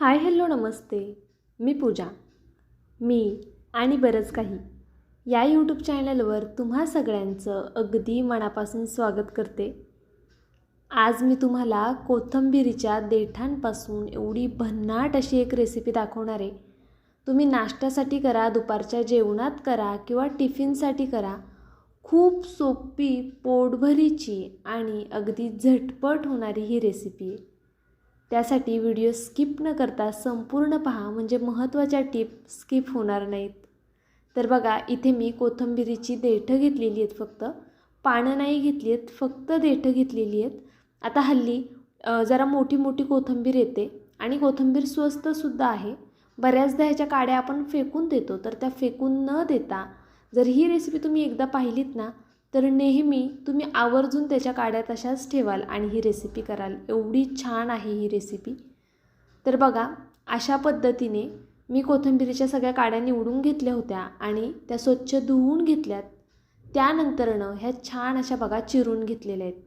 Hi hello नमस्ते मी पूजा. मी आणि बरंच काही. या यूट्यूब चॅनलवर तुम्हा सगळ्यांचं अगदी मनापासून स्वागत करते. आज मी तुम्हाला कोथिंबिरीच्या देठांपासून एवढी भन्नाट अशी एक रेसिपी दाखवणार आहे. तुम्ही नाश्त्यासाठी करा दुपारच्या जेवणात करा किंवा टिफिनसाठी करा. खूप सोपी पोटभरीची आणि अगदी झटपट होणारी ही रेसिपी आहे. त्यासाठी व्हिडिओ स्किप न करता संपूर्ण पहा म्हणजे महत्त्वाच्या टीप स्किप होणार नाहीत. तर बघा इथे मी कोथंबिरीची देठं घेतलेली आहेत फक्त. पानं नाही घेतली आहेत फक्त देठं घेतलेली आहेत. आता हल्ली जरा मोठी मोठी कोथिंबीर येते आणि कोथिंबीर स्वस्तसुद्धा आहे. बऱ्याचदा ह्याच्या काड्या आपण फेकून देतो तर त्या फेकून न देता जर ही रेसिपी तुम्ही एकदा पाहिलीत ना तर नेहमी तुम्ही आवर्जून त्याच्या काड्या तशाच ठेवाल आणि ही रेसिपी कराल. एवढी छान आहे ही रेसिपी तर बघा अशा पद्धतीने मी कोथिंबिरीच्या सगळ्या काड्या निवडून घेतल्या होत्या आणि त्या स्वच्छ धुवून घेतल्यात. त्यानंतरनं ह्या छान अशा बघा चिरून घेतलेल्या आहेत.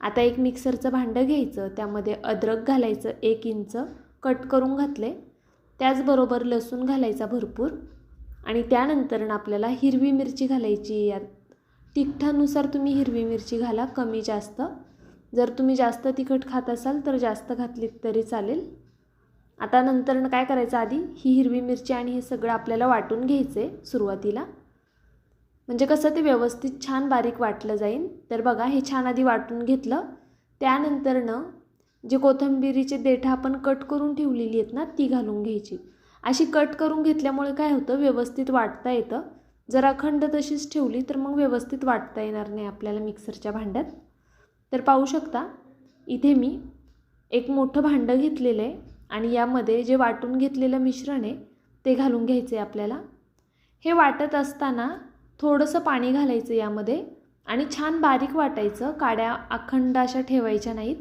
आता एक मिक्सरचं भांडं घ्यायचं त्यामध्ये अद्रक घालायचं एक इंच कट करून घातले त्याचबरोबर लसूण घालायचा भरपूर. आणि त्यानंतरनं आपल्याला हिरवी मिरची घालायची यात तिखटानुसार तुम्ही हिरवी मिरची घाला कमी जास्त. जर तुम्ही जास्त तिखट खात असाल तर जास्त घातलीत तरी चालेल. आता नंतरनं काय करायचं आधी? ही हिरवी मिरची आणि हे सगळं आपल्याला वाटून घ्यायचं आहे सुरुवातीला. म्हणजे कसं ते व्यवस्थित छान बारीक वाटलं जाईल तर बघा हे छान आधी वाटून घेतलं. त्यानंतरनं जे कोथंबिरीचे देठं आपण कट करून ठेवलेली आहेत ना ती घालून घ्यायची. अशी कट करून घेतल्यामुळे काय होतं? व्यवस्थित वाटता येतं. जर अखंड तशीच ठेवली तर मग व्यवस्थित वाटता येणार नाही आपल्याला मिक्सरच्या भांड्यात. तर पाहू शकता इथे मी एक मोठं भांडं घेतलेलं आहे आणि यामध्ये जे वाटून घेतलेलं मिश्रण आहे ते घालून घ्यायचं आहे आपल्याला. हे वाटत असताना थोडंसं पाणी घालायचं यामध्ये आणि छान बारीक वाटायचं. काड्या अखंड अशा ठेवायच्या नाहीत.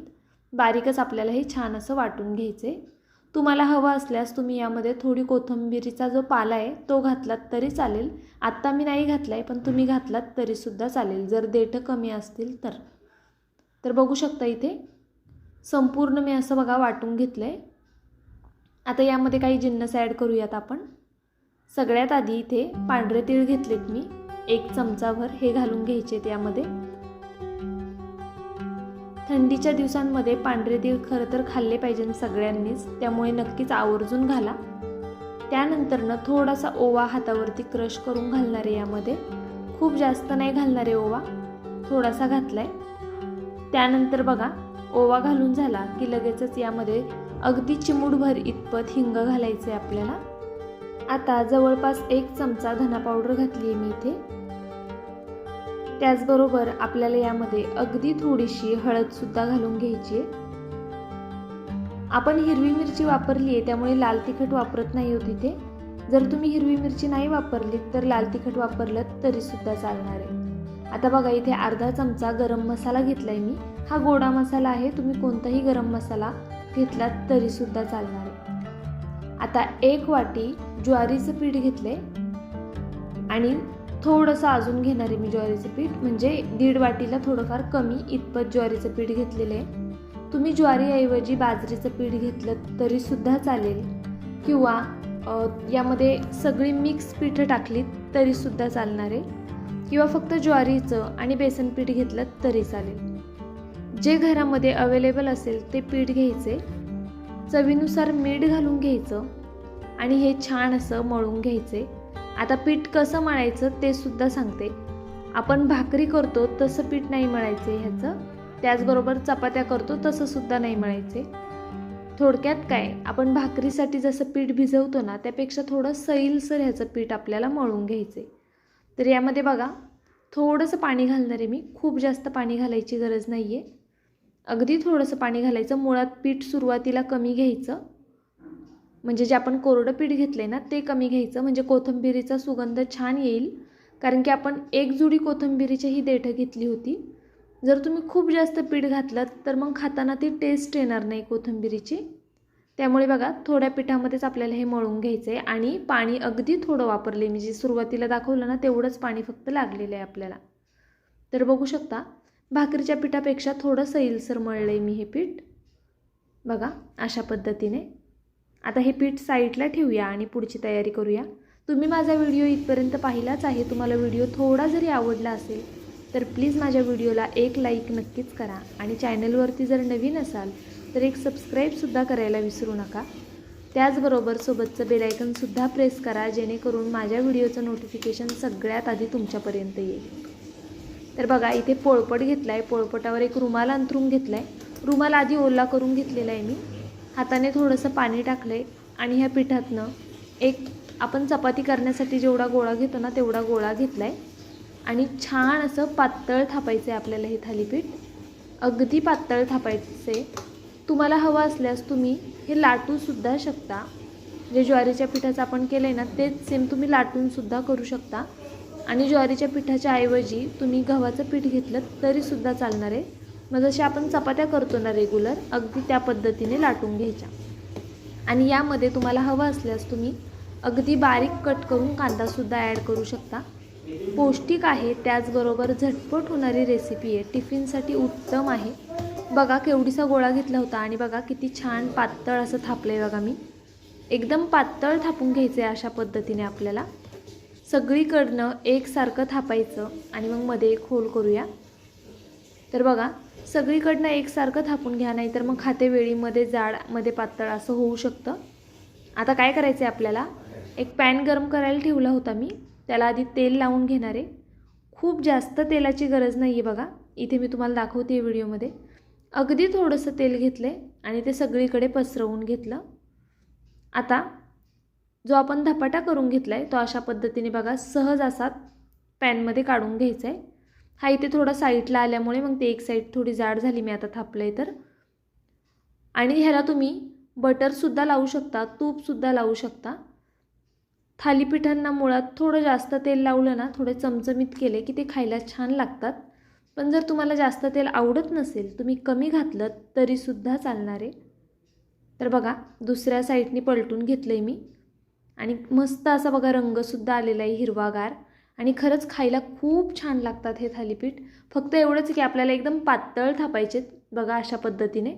बारीकच आपल्याला हे छान असं वाटून घ्यायचं आहे तुम्हाला हवं असल्यास तुम्ही यामध्ये थोडी कोथिंबिरीचा जो पाला आहे तो घातलात तरी चालेल. आत्ता मी नाही घातला आहे पण तुम्ही घातलात तरीसुद्धा चालेल. जर देठं कमी असतील तर. तर बघू शकता इथे. संपूर्ण मी असं बघा वाटून घेतलं आहे आता यामध्ये काही जिन्नस ॲड करूयात आपण. सगळ्यात आधी इथे पांढरे तीळ घेतलेत मी. एक चमचाभर हे घालून घ्यायचे आहेत यामध्ये. थंडीच्या दिवसांमध्ये पांढरे तीळ खरं तर खाल्ले पाहिजे सगळ्यांनीच त्यामुळे नक्कीच आवर्जून घाला. त्यानंतरनं थोडासा ओवा हातावरती क्रश करून घालणार आहे यामध्ये. खूप जास्त नाही घालणार आहे ओवा. थोडासा घातला आहे त्यानंतर बघा ओवा घालून झाला की लगेचच यामध्ये अगदी चिमूटभर इतपत हिंग घालायचं आहे आपल्याला. आता जवळपास एक चमचा धना पावडर घातली आहे मी इथे. त्याचबरोबर आपल्याला यामध्ये अगदी थोडीशी हळदसुद्धा घालून घ्यायची आहे. आपण हिरवी मिरची वापरली आहे त्यामुळे लाल तिखट वापरत नाही होत इथे. जर तुम्ही हिरवी मिरची नाही वापरली तर लाल तिखट वापरलं तरीसुद्धा चालणार आहे. आता बघा इथे अर्धा चमचा गरम मसाला घेतला आहे मी. हा गोडा मसाला आहे तुम्ही कोणताही गरम मसाला घेतलात तरीसुद्धा चालणार आहे. आता एक वाटी ज्वारीचं पीठ घेतलं आहे आणि थोडंसं अजून घेणार आहे मी ज्वारीचं पीठ. म्हणजे दीड वाटीला थोडंफार कमी इतपत ज्वारीचं पीठ घेतलेलं आहे. तुम्ही ज्वारीऐवजी बाजरीचं पीठ घेतलं तरीसुद्धा चालेल. किंवा यामध्ये सगळी मिक्स पीठं टाकलीत तरीसुद्धा चालणार आहे. किंवा फक्त ज्वारीचं आणि बेसन पीठ घेतलं तरी चालेल. जे घरामध्ये अवेलेबल असेल ते पीठ घ्यायचे. चवीनुसार मीठ घालून घ्यायचं. आणि हे छान असं मळून घ्यायचे. आता पीठ कसं मळायचं ते सुद्धा सांगते. आपण भाकरी करतो तसं पीठ नाही मळायचे ह्याचं. त्याचबरोबर चपात्या करतो तसं सुद्धा नाही मळायचे. थोडक्यात काय आपण भाकरीसाठी जसं पीठ भिजवतो ना त्यापेक्षा थोडं सैलसर ह्याचं पीठ आपल्याला मळून घ्यायचे तर यामध्ये बघा थोडंसं पाणी घालणार आहे मी. खूप जास्त पाणी घालायची गरज नाही आहे अगदी थोडंसं पाणी घालायचं. मुळात पीठ सुरुवातीला कमी घ्यायचं. म्हणजे जे आपण कोरडं पीठ घेतलं आहे ना ते कमी घ्यायचं. म्हणजे कोथिंबिरीचा सुगंध छान येईल. कारण की आपण एक जुडी कोथिंबिरीचीही देठं घेतली होती. जर तुम्ही खूप जास्त पीठ घातलं तर मग खाताना ती टेस्ट येणार नाही कोथिंबिरीची. त्यामुळे बघा थोड्या पिठामध्येच आपल्याला हे मळून घ्यायचं आहे आणि पाणी अगदी थोडं वापरले मी जे सुरुवातीला दाखवलं ना तेवढंच पाणी फक्त लागलेलं आहे आपल्याला. तर बघू शकता भाकरीच्या पिठापेक्षा थोडं सैलसर मळलं आहे मी हे पीठ. बघा अशा पद्धतीने. आता हे पीठ साईडला ठेवूया आणि पुढची तयारी करूया. तुम्ही माझा व्हिडिओ इथपर्यंत पाहिलाच आहे तुम्हाला व्हिडिओ थोडा जरी आवडला असेल तर प्लीज माझ्या व्हिडिओला एक लाईक नक्कीच करा आणि चॅनलवरती जर नवीन असाल तर एक सबस्क्राईबसुद्धा करायला विसरू नका. त्याचबरोबर सोबतचं बेलायकनसुद्धा प्रेस करा जेणेकरून माझ्या व्हिडिओचं नोटिफिकेशन सगळ्यात आधी तुमच्यापर्यंत येईल. तर बघा इथे पोळपट घेतला आहे पोळपटावर एक रुमाल अंथरून घेतला आहे रुमाल आधी ओला करून घेतलेला आहे मी. हाताने थोडंसं पाणी टाकलं आहे आणि ह्या पिठातनं एक आपण चपाती करण्यासाठी जेवढा गोळा घेतो ना तेवढा गोळा घेतला आहे आणि छान असं पातळ थापायचं आहे आपल्याला हे थालीपीठ. अगदी पातळ थापायचं आहे तुम्हाला हवं असल्यास तुम्ही हे लाटूसुद्धा शकता. जे ज्वारीच्या पिठाचं आपण केलं आहे ना तेच सेम तुम्ही लाटूनसुद्धा करू शकता. आणि ज्वारीच्या पिठाच्या ऐवजी तुम्ही गव्हाचं पीठ घेतलं तरीसुद्धा चालणार आहे. मग जसे आपण चपात्या करतो ना रेग्युलर अगदी त्या पद्धतीने लाटून घ्यायच्या. आणि यामध्ये तुम्हाला हवं असल्यास तुम्ही अगदी बारीक कट करून कांदासुद्धा ॲड करू शकता. पौष्टिक आहे त्याचबरोबर झटपट होणारी रेसिपी आहे. टिफिनसाठी उत्तम आहे. बघा केवढीसा गोळा घेतला होता आणि बघा किती छान पातळ असं थापलं आहे बघा मी. एकदम पातळ थापून घ्यायचं आहे अशा पद्धतीने आपल्याला. सगळीकडनं एकसारखं थापायचं आणि मग मध्ये एक करूया. तर बघा सगळीकडनं एकसारखं थापून घ्या नाही तर मग खाते वेळीमध्ये जाडमध्ये पातळ असं होऊ शकतं. आता काय करायचं आहे आपल्याला? एक पॅन गरम करायला ठेवला होता मी. त्याला आधी तेल लावून घेणार आहे. खूप जास्त तेलाची गरज नाही आहे बघा. इथे मी तुम्हाला दाखवते व्हिडिओमध्ये. अगदी थोडंसं तेल घेतलं आहे आणि ते सगळीकडे पसरवून घेतलं. आता जो आपण धपाटा करून घेतला आहे तो अशा पद्धतीने बघा सहज असा पॅनमध्ये काढून घ्यायचा आहे हा इथे थोडा साईडला आल्यामुळे मग ते एक साईड थोडी जाड झाली मी आता थापलं आहे तर. आणि ह्याला तुम्ही बटरसुद्धा लावू शकता तूपसुद्धा लावू शकता. थालीपीठांना मुळात थोडं जास्त तेल लावलं ना थोडे चमचमीत केले की ते खायला छान लागतात. पण जर तुम्हाला जास्त तेल आवडत नसेल तुम्ही कमी घातलं तरीसुद्धा चालणार आहे. तर बघा दुसऱ्या साईडनी पलटून घेतलं आहे मी. आणि मस्त असा बघा रंगसुद्धा आलेला आहे हिरवागार. आणि खरंच खायला खूप छान लागतात हे थालीपीठ. फक्त एवढंच की आपल्याला एकदम पातळ थापायचे बघा अशा पद्धतीने.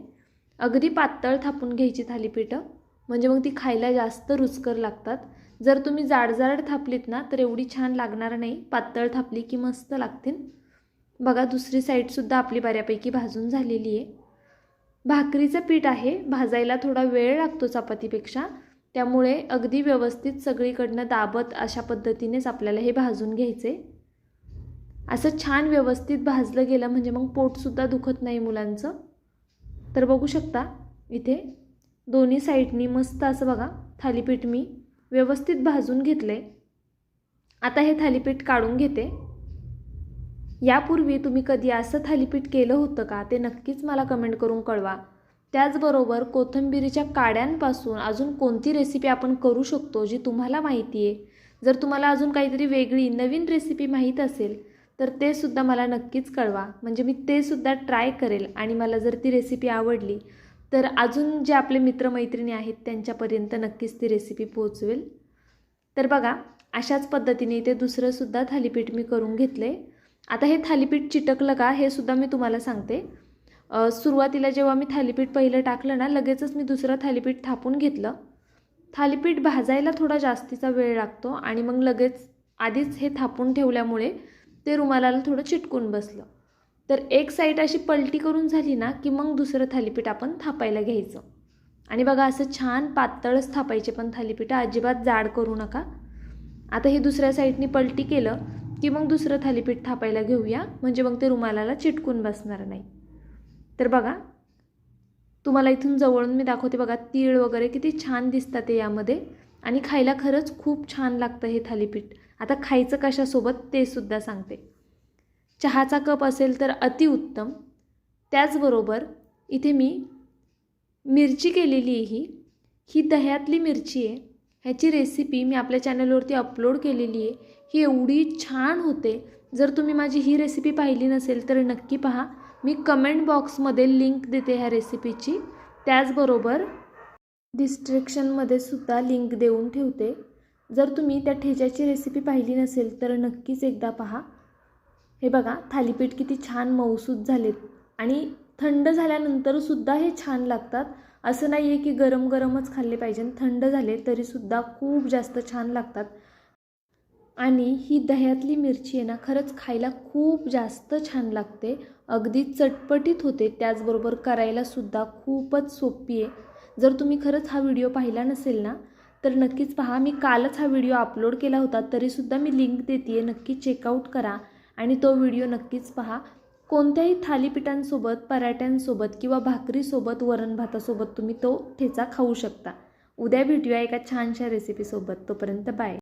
अगदी पातळ थापून घ्यायची थालीपीठं म्हणजे मग ती खायला जास्त रुचकर लागतात. जर तुम्ही जाड जाड थापलीत ना तर एवढी छान लागणार नाही. पातळ थापली की मस्त लागतील. बघा दुसरी साईडसुद्धा आपली बऱ्यापैकी भाजून झालेली आहे. भाकरीचं पीठ आहे भाजायला थोडा वेळ लागतो चपातीपेक्षा. त्यामुळे अगदी व्यवस्थित सगळीकडनं दाबत अशा पद्धतीनेच आपल्याला हे भाजून घ्यायचे. असं छान व्यवस्थित भाजलं गेलं म्हणजे मग पोटसुद्धा दुखत नाही मुलांचं. तर बघू शकता इथे दोन्ही साईडनी मस्त असं बघा थालीपीठ मी व्यवस्थित भाजून घेतले आता हे थालीपीठ काढून घेते. यापूर्वी तुम्ही कधी असं थालीपीठ केलं होतं का? ते नक्कीच मला कमेंट करून कळवा. त्याचबरोबर कोथिंबिरीच्या काड्यांपासून अजून कोणती रेसिपी आपण करू शकतो जी तुम्हाला माहिती आहे? जर तुम्हाला अजून काहीतरी वेगळी नवीन रेसिपी माहीत असेल तर ते सुद्धा मला नक्कीच कळवा. म्हणजे मी ते सुद्धा ट्राय करेल आणि मला जर ती रेसिपी आवडली तर अजून जे आपले मित्रमैत्रिणी आहेत त्यांच्यापर्यंत नक्कीच ती रेसिपी पोचवेल. तर बघा अशाच पद्धतीने इथे दुसरंसुद्धा थालीपीठ मी करून घेतलं आहे आता हे थालीपीठ चिटकलं का हे सुद्धा मी तुम्हाला सांगते. सुरुवातीला जेव्हा मी थालीपीठ पहिलं टाकलं ना लगेचच मी दुसरं थालीपीठ थापून घेतलं. थालीपीठ भाजायला थोडा जास्तीचा वेळ लागतो आणि मग लगेच आधीच हे थापून ठेवल्यामुळे ते रुमालाला थोडं चिटकून बसलं. तर एक साईड अशी पलटी करून झाली ना की मग दुसरं थालीपीठ आपण थापायला घ्यायचं. आणि बघा असं छान पातळच थापायचे पण थालीपीठ अजिबात जाड करू नका. आता हे दुसऱ्या साईडनी पलटी केलं की मग दुसरं थालीपीठ थापायला घेऊया म्हणजे मग ते रुमालाला चिटकून बसणार नाही. तर बघा तुम्हाला इथून जवळून मी दाखवते बघा तीळ वगैरे किती छान दिसतात ते यामध्ये. आणि खायला खरंच खूप छान लागतं हे थालीपीठ. आता खायचं कशासोबत ते सुद्धा सांगते. चहाचा कप असेल तर अतिउत्तम त्याचबरोबर इथे मी मिरची केलेली आहे ही. ही दह्यातली मिरची आहे. ह्याची रेसिपी मी आपल्या चॅनलवरती अपलोड केलेली आहे. ही एवढी छान होते. जर तुम्ही माझी ही रेसिपी पाहिली नसेल तर नक्की पहा. मी कमेंट बॉक्समध्ये लिंक देते ह्या रेसिपीची त्याचबरोबर डिस्क्रिप्शनमध्ये सुद्धा लिंक देऊन ठेवते. जर तुम्ही त्या ठेच्याची रेसिपी पाहिली नसेल तर नक्कीच एकदा पहा. हे बघा थालीपीठ किती छान मऊसूत झालेत. आणि थंड झाल्यानंतरसुद्धा हे छान लागतात. असं नाही आहे की गरम गरमच खाल्ले पाहिजे. थंड झाले तरीसुद्धा खूप जास्त छान लागतात. आणि ही दह्यातली मिरची आहे ना खरंच खायला खूप जास्त छान लागते. अगदी चटपटीत होते त्याचबरोबर करायलासुद्धा खूपच सोपी आहे. जर तुम्ही खरंच हा व्हिडिओ पाहिला नसेल ना तर नक्कीच पहा. मी कालच हा व्हिडिओ अपलोड केला होता तरीसुद्धा मी लिंक देते आहे नक्की चेकआउट करा आणि तो व्हिडिओ नक्कीच पहा. कोणत्याही थालीपीठांसोबत पराठ्यांसोबत किंवा भाकरीसोबत वरण भातासोबत तुम्ही तो ठेचा खाऊ शकता. उद्या भेटूया एका छानशा रेसिपीसोबत तोपर्यंत बाय